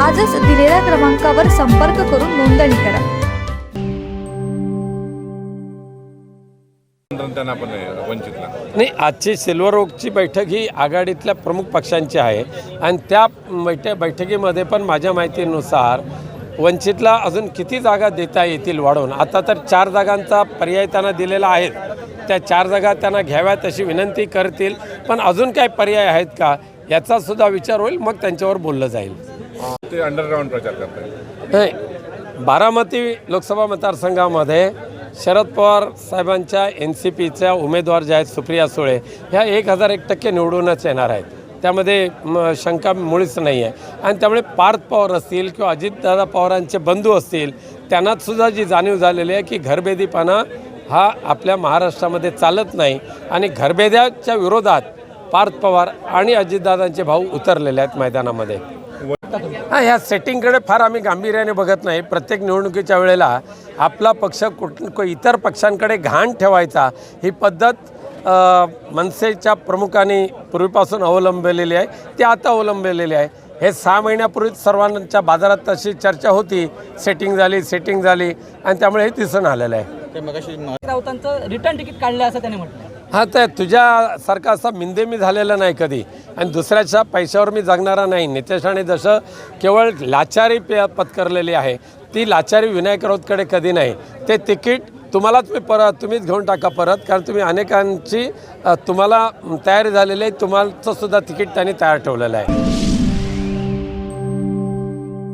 आजच दिलेल्या क्रमांकावर संपर्क करून नोंदणी करा. त्यांना वंचितला. नाही आजची सिल्वर ओकची बैठक ही आघाडीतल्या प्रमुख पक्षांची आहे. आणि त्या बैठ बैठकीमध्ये पण माझ्या माहितीनुसार वंचितला अजून किती जागा देता येतील वाढवून आता तर चार जागांचा पर्याय त्यांना दिलेला आहे. त्या चार जागा त्यांना घ्याव्यात अशी विनंती करतील. पण अजून काय पर्याय आहेत का? याचा सुद्धा विचार होईल मग त्यांच्यावर बोललं जाईल. ते अंडरग्राऊंड प्रचार करतात नाही बारामती लोकसभा मतदारसंघामध्ये शरद पवार साहेबांच्या एन सी पीच्या उमेदवार जे आहेत सुप्रिया सुळे ह्या एक हजार एक टक्के निवडूनच येणार आहेत. त्यामध्ये म, शंका मुळीच नाही आहे आणि त्यामुळे पार्थ पवार असतील किंवा अजितदादा पवारांचे बंधू असतील त्यांनासुद्धा जी जाणीव झालेली आहे की घरबेदीपणा हा आपल्या महाराष्ट्रामध्ये चालत नाही. आणि घरबेद्याच्या विरोधात पार्थ पवार आणि अजितदादांचे भाऊ उतरलेले आहेत मैदानामध्ये. हा ह्या सेटिंगकडे फार आम्ही गांभीर्याने बघत नाही. प्रत्येक निवडणुकीच्या वेळेला आपला पक्ष कुठ को- इतर पक्षांकडे घाण ठेवायचा ही पद्धत मनसेच्या प्रमुखांनी पूर्वीपासून अवलंबलेली आहे. ती आता अवलंबलेली आहे. हे सहा महिन्यापूर्वीच सर्वांच्या बाजारात तशी चर्चा होती. सेटिंग झाली सेटिंग झाली आणि त्यामुळे हे दिसून आलेलं आहे. राऊतांचं रिटर्न तिकीट काढलं असं त्याने म्हटलं. हा तर तुझ्यासारखा असा मिंदे मी झालेला नाही कधी. आणि दुसऱ्याच्या पैशावर मी जगणारा नाही. नितेश राणे जसं केवळ लाचारी पे पत्करलेली आहे ती लाचारी विनायक राऊतकडे कधी नाही. ते तिकीट तुम्हालाच तुम्ही परत तुम्हीच घेऊन टाका परत कारण तुम्ही अनेकांची तुम्हाला तयारी झालेली आहे. तुम्हालाचंसुद्धा तिकीट त्यांनी तयार ठेवलेलं आहे.